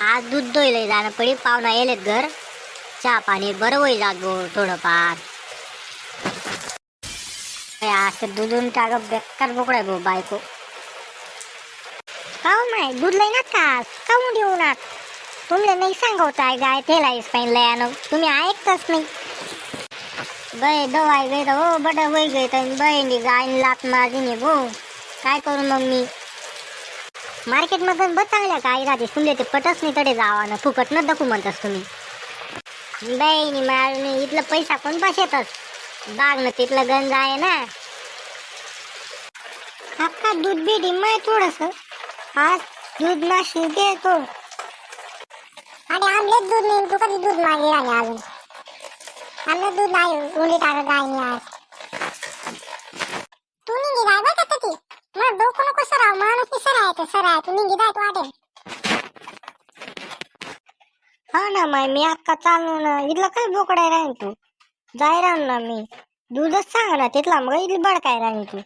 आज दूध दोयलंय जाणं पडी पाहुणा येलेत घर. चहा पाणी बरं होई जात गो थोडंफार असं दुधून टाक बेकार बोकडाय भाऊ बायको. काऊ नाही? दूध लई ना का काऊन देऊ ना तुमले नाही सांगवताय गाय तेला इस पाहिन लयानं तुम्ही ऐकतच नाही. बाय दवाई गई तर हो बट वय गई तर बहिणी गायन लात मारली गो काय करू मग मी? मार्केटमधून बस चांगल्या गाई राहते तुमले ते पटच नाही तडे जावा ना फुकट न दखू म्हणतास तुम्ही. बहिणी मारून इथलं पैसा कोण पास बसेतच बाग ना तिथलं गंज आहे ना. काका दूध बी डिमाय थोडस. आज दूध ना शिवते देतो. आणि आमलेच दूध नाही तू कधी दूध मागे आले अजून. आमलं दूध नाही उंडी टाकत गाय नाही आज. तू निघी गाय बघ आता ती मग डोकं नको सराव माणूस की सरा आहे तू निघी वाटेल हा ना माय मी अक्का चालू ना. इथलं काय बोकडाय राहीन तू? जाय राहून ना मी. दूधच सांग ना तिथला मग इथली बडकाय राहीन तू.